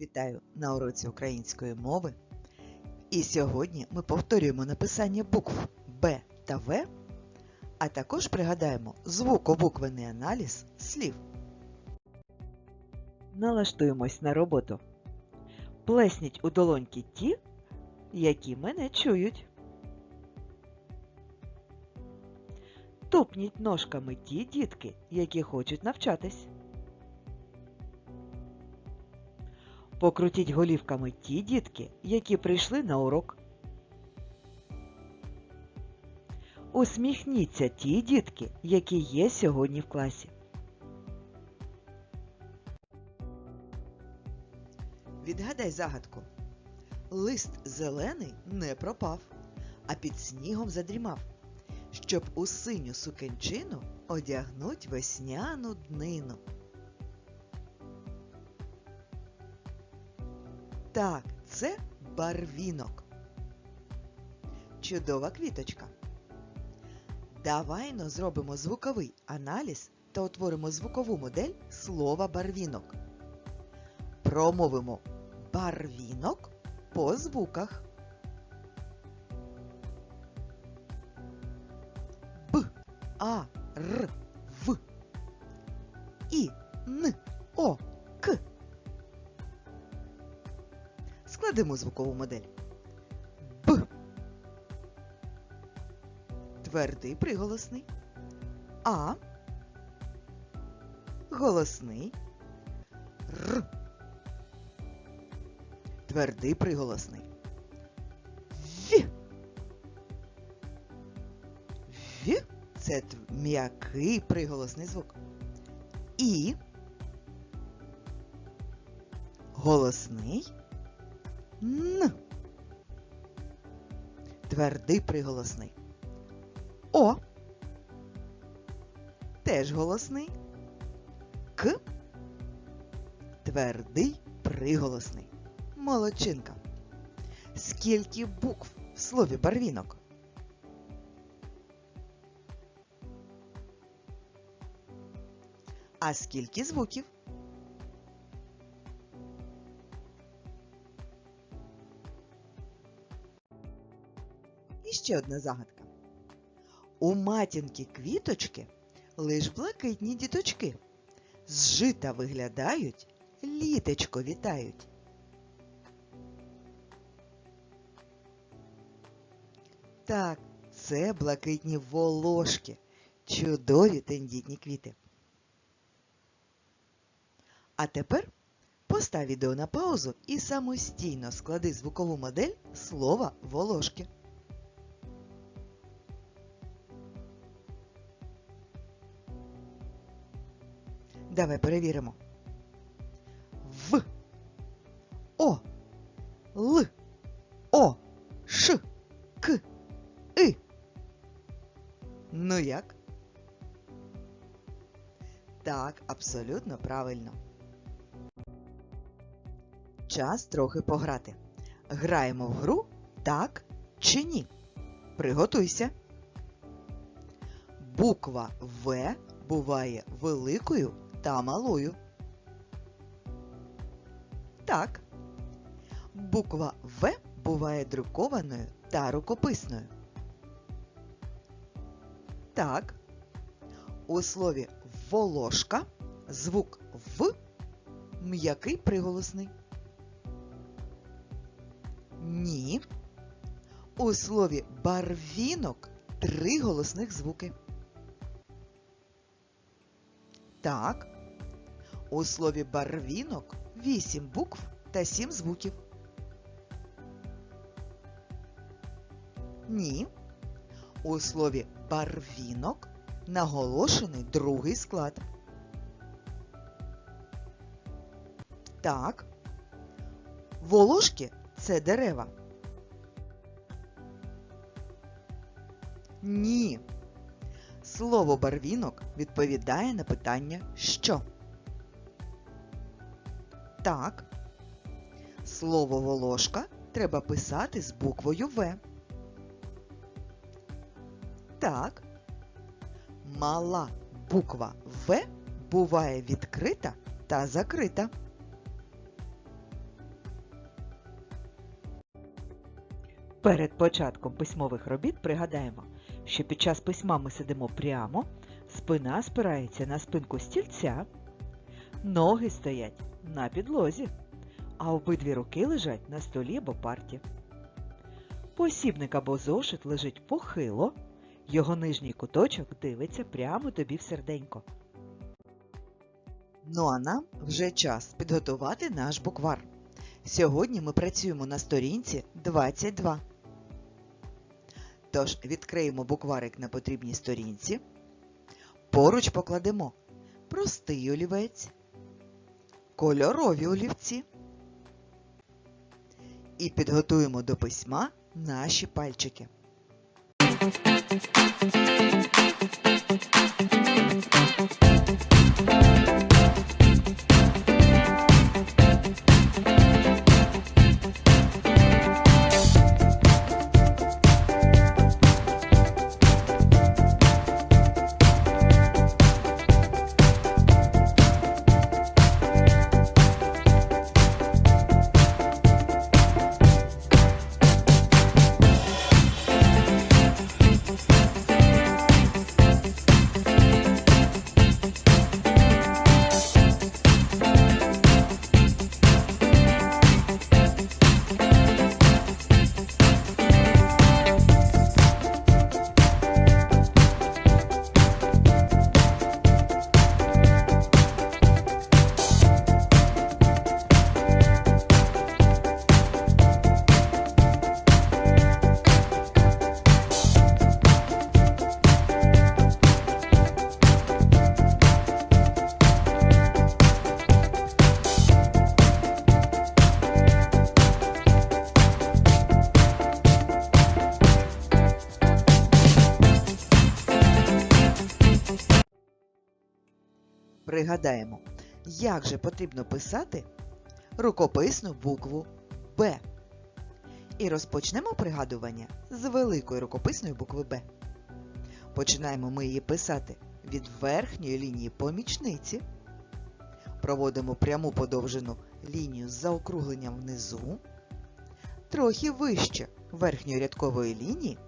Вітаю на уроці української мови. І сьогодні ми повторюємо написання букв Б та В, а також пригадаємо звукобуквений аналіз слів. Налаштуємось на роботу. Плесніть у долоньки ті, які мене чують. Тупніть ножками ті дітки, які хочуть навчатись. Покрутіть голівками ті дітки, які прийшли на урок. Усміхніться ті дітки, які є сьогодні в класі. Відгадай загадку. Лист зелений не пропав, а під снігом задрімав, щоб у синю сукенчину одягнуть весняну днину. Так, це барвінок. Чудова квіточка. Давай но зробимо звуковий аналіз та утворимо звукову модель слова барвінок. Промовимо барвінок по звуках. Б, А, Р, Складемо звукову модель. Б. Твердий приголосний. А. Голосний. Р. Твердий приголосний. В. В це м'який приголосний звук. І. Голосний. Н. Твердий приголосний. О. Теж голосний. К. Твердий приголосний. Молодчинка. Скільки букв в слові барвінок? А скільки звуків? І ще одна загадка. У матінки квіточки лиш блакитні діточки. Зжита виглядають, літечко вітають. Так, це блакитні волошки. Чудові тендітні квіти. А тепер постав відео на паузу і самостійно склади звукову модель слова волошки. Давай перевіримо. В. О. Л. О. Ш. К. И. Ну як? Так, абсолютно правильно. Час трохи пограти. Граємо в гру так чи ні. Приготуйся. Буква В буває великою та малою. Так. Буква В буває друкованою та рукописною. Так. У слові волошка звук В м'який приголосний. Ні. У слові барвінок три голосних звуки. Так. У слові барвінок вісім букв та сім звуків. Ні. У слові барвінок наголошений другий склад. Так. Волошки це дерева. Ні. Слово барвінок відповідає на питання що? Так. Слово волошка треба писати з буквою В. Так. Мала буква В буває відкрита та закрита. Перед початком письмових робіт пригадаємо що під час письма ми сидимо прямо, спина спирається на спинку стільця, ноги стоять на підлозі, а обидві руки лежать на столі або парті. Посібник або зошит лежить похило, його нижній куточок дивиться прямо тобі в серденько. Ну а нам вже час підготувати наш буквар. Сьогодні ми працюємо на сторінці 22. Тож відкриємо букварик на потрібній сторінці. Поруч покладемо простий олівець, кольорові олівці і підготуємо до письма наші пальчики. Пригадаємо, як же потрібно писати рукописну букву Б. І розпочнемо пригадування з великої рукописної букви Б. Починаємо ми її писати від верхньої лінії помічниці. Проводимо пряму подовжену лінію з заокругленням внизу. Трохи вище верхньої рядкової лінії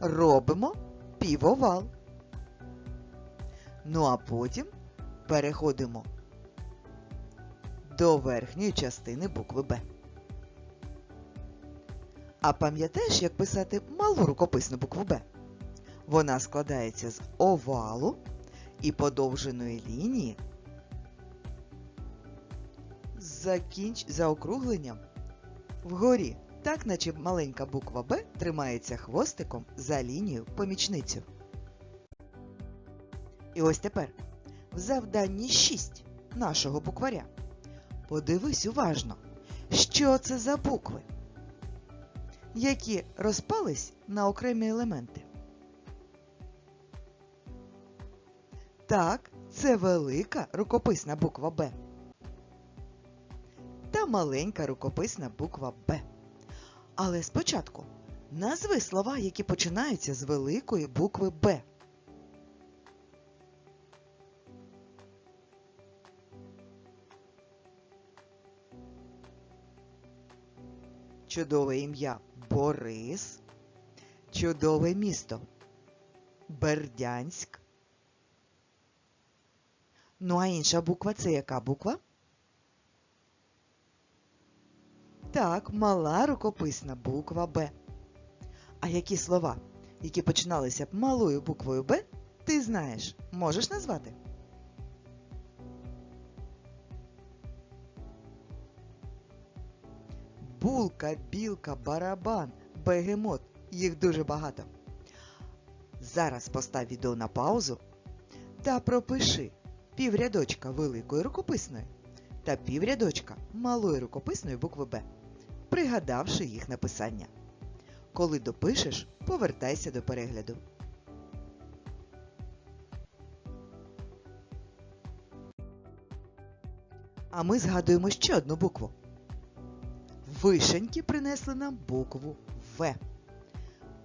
робимо півовал. Ну а потім переходимо до верхньої частини букви Б. А пам'ятаєш, як писати малу рукописну букву Б? Вона складається з овалу і подовженої лінії з закінч... заокругленням вгорі, так наче маленька буква Б тримається хвостиком за лінією помічницю. І ось тепер в завданні 6 нашого букваря. Подивись уважно, що це за букви, які розпались на окремі елементи. Так, це велика рукописна буква Б та маленька рукописна буква Б. Але спочатку назви слова, які починаються з великої букви Б. Чудове ім'я Борис. Чудове місто Бердянськ. Ну, а інша буква це яка буква? Так, мала рукописна буква Б. А які слова, які починалися б малою буквою Б, ти знаєш, можеш назвати? Булка, білка, барабан, бегемот. Їх дуже багато. Зараз постав відео на паузу та пропиши піврядочка великої рукописної та піврядочка малої рукописної букви Б, пригадавши їх написання. Коли допишеш, повертайся до перегляду. А ми згадуємо ще одну букву. Вишеньки принесли нам букву В.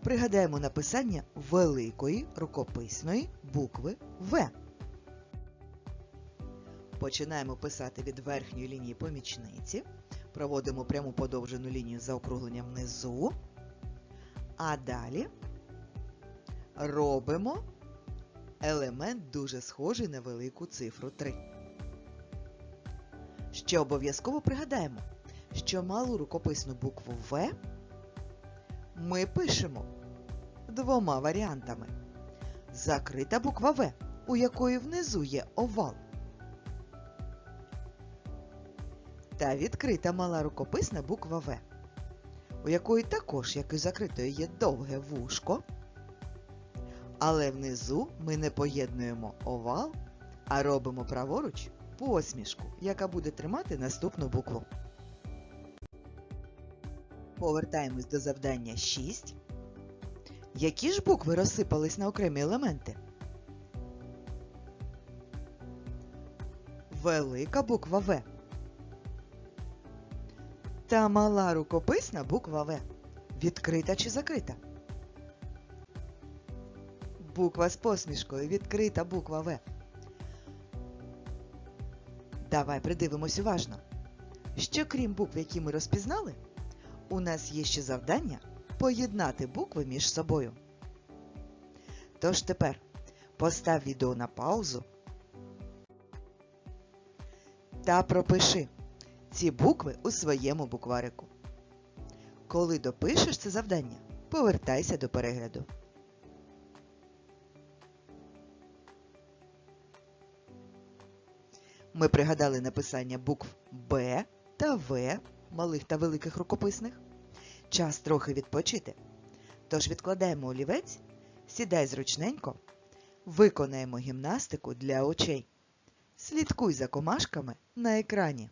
Пригадаємо написання великої рукописної букви В. Починаємо писати від верхньої лінії помічниці. Проводимо пряму подовжену лінію за округленням внизу. А далі робимо елемент дуже схожий на велику цифру 3. Ще обов'язково пригадаємо, що малу рукописну букву В ми пишемо двома варіантами. Закрита буква В, у якої внизу є овал. Та відкрита мала рукописна буква В, у якої також, як і закритої, є довге вушко. Але внизу ми не поєднуємо овал, а робимо праворуч посмішку, яка буде тримати наступну букву. Повертаємось до завдання 6. Які ж букви розсипались на окремі елементи? Велика буква В. Та мала рукописна буква В. Відкрита чи закрита? Буква з посмішкою. Відкрита буква В. Давай придивимось уважно. Що крім букв, які ми розпізнали, у нас є ще завдання поєднати букви між собою. Тож тепер постав відео на паузу та пропиши ці букви у своєму букварику. Коли допишеш це завдання, повертайся до перегляду. Ми пригадали написання букв Б та В малих та великих рукописних. Час трохи відпочити. Тож відкладаємо олівець, сідай зручненько, виконаємо гімнастику для очей. Слідкуй за комашками на екрані.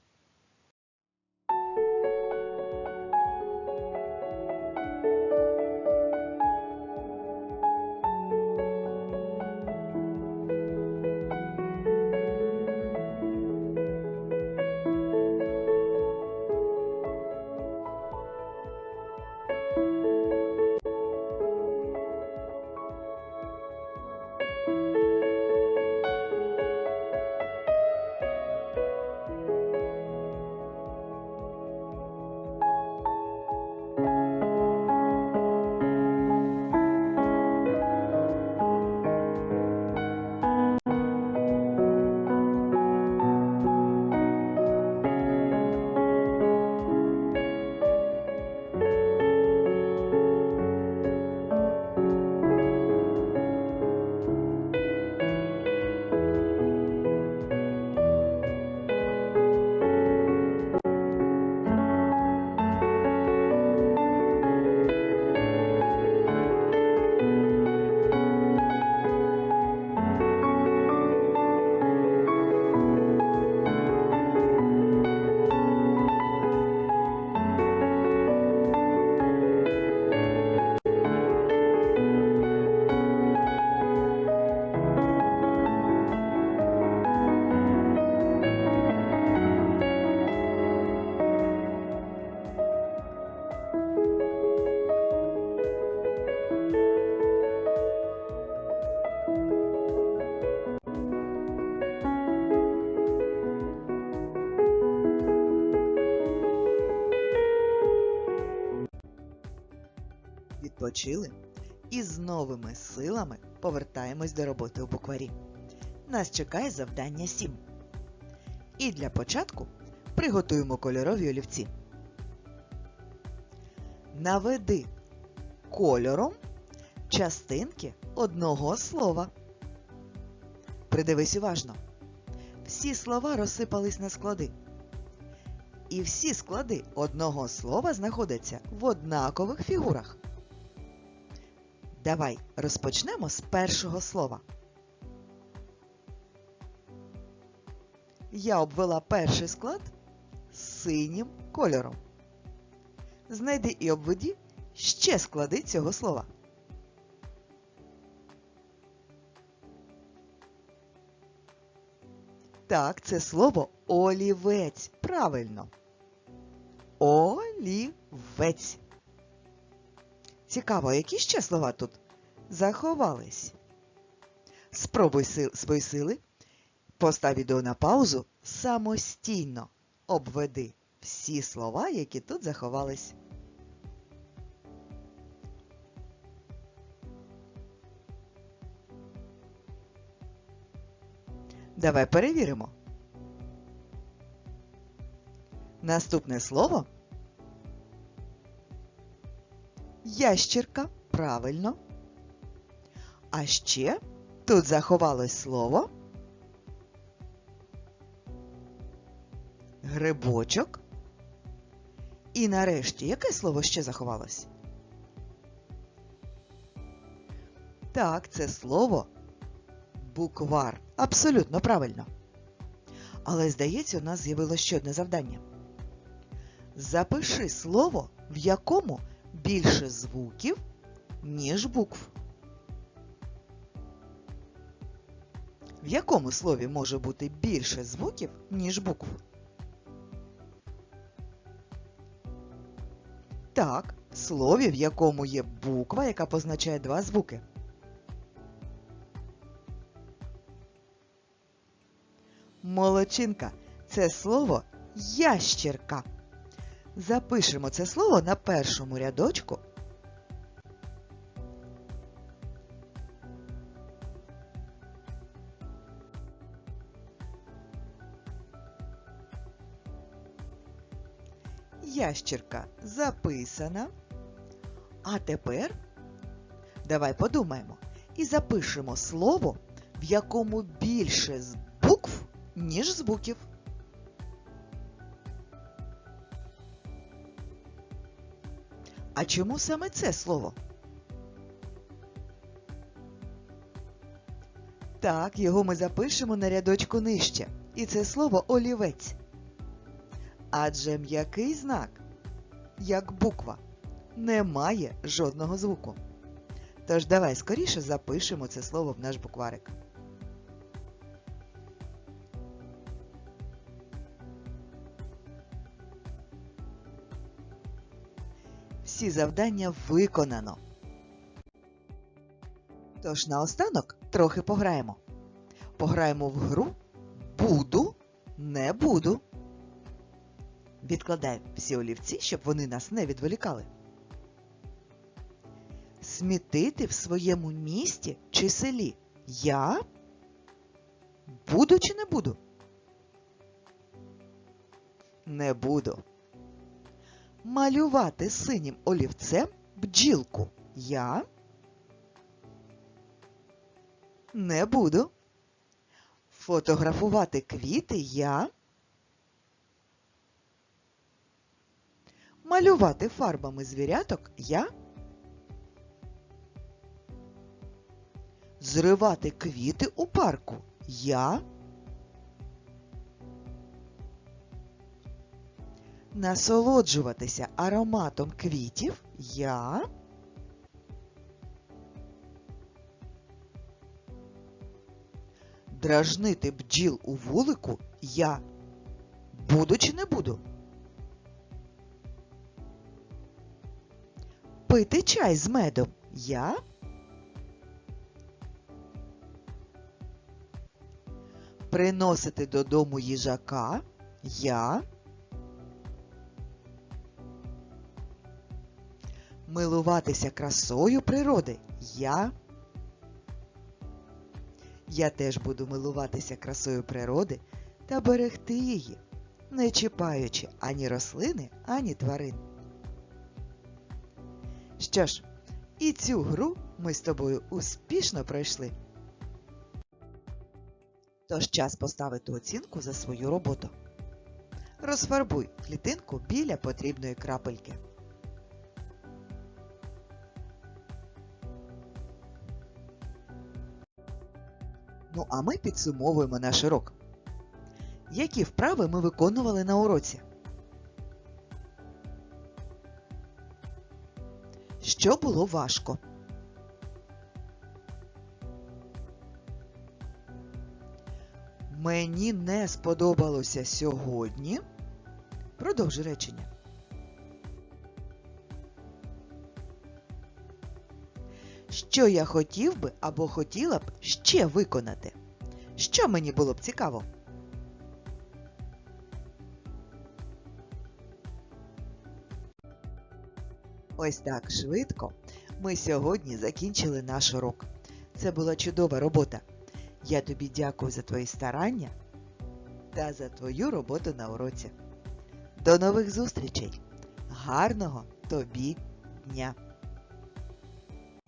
Відпочили і з новими силами повертаємось до роботи у букварі. Нас чекає завдання 7. І для початку приготуємо кольорові олівці. Наведи кольором частинки одного слова. Придивись уважно. Всі слова розсипались на склади. І всі склади одного слова знаходяться в однакових фігурах. Давай розпочнемо з першого слова. Я обвела перший склад синім кольором. Знайди і обведі ще склади цього слова. Так, це слово олівець. Правильно. Олівець. Цікаво, які ще слова тут заховались. Спробуй сил, свої сили, постав відео на паузу, самостійно обведи всі слова, які тут заховались. Давай перевіримо. Наступне слово Ящірка. Правильно. А ще тут заховалось слово. Грибочок. І нарешті, яке слово ще заховалось? Так, це слово буквар. Абсолютно правильно. Але, здається, у нас з'явилося ще одне завдання. Запиши слово, в якому більше звуків, ніж букв. В якому слові може бути більше звуків, ніж букв? Так, слові, в якому є буква, яка позначає два звуки. Молодчинка це слово ящірка. Запишемо це слово на першому рядочку. Ящірка записана. А тепер давай подумаємо і запишемо слово, в якому більше з букв, ніж звуків. А чому саме це слово? Так, його ми запишемо на рядочку нижче. І це слово олівець. Адже м'який знак, як буква, не має жодного звуку. Тож давай скоріше запишемо це слово в наш букварик. Всі завдання виконано. Тож наостанок трохи пограємо. Пограємо в гру Буду, не буду. Відкладай всі олівці, щоб вони нас не відволікали. Смітити в своєму місті чи селі я буду чи не буду? Не буду. Малювати синім олівцем бджілку я не буду. Фотографувати квіти я Малювати фарбами звіряток я. Зривати квіти у парку я. Насолоджуватися ароматом квітів я. Дражнити бджіл у вулику я. Буду чи не буду? Пити чай з медом я. Приносити додому їжака я. Милуватися красою природи я. Я теж буду милуватися красою природи та берегти її, не чіпаючи ані рослини, ані тварин. Що ж, і цю гру ми з тобою успішно пройшли. Тож час поставити оцінку за свою роботу. Розфарбуй клітинку біля потрібної крапельки. А ми підсумовуємо наш урок. Які вправи ми виконували на уроці? Що було важко? Мені не сподобалося сьогодні. Продовжи речення. Що я хотів би або хотіла б ще виконати? Що мені було б цікаво? Ось так швидко ми сьогодні закінчили наш урок. Це була чудова робота. Я тобі дякую за твої старання та за твою роботу на уроці. До нових зустрічей! Гарного тобі дня!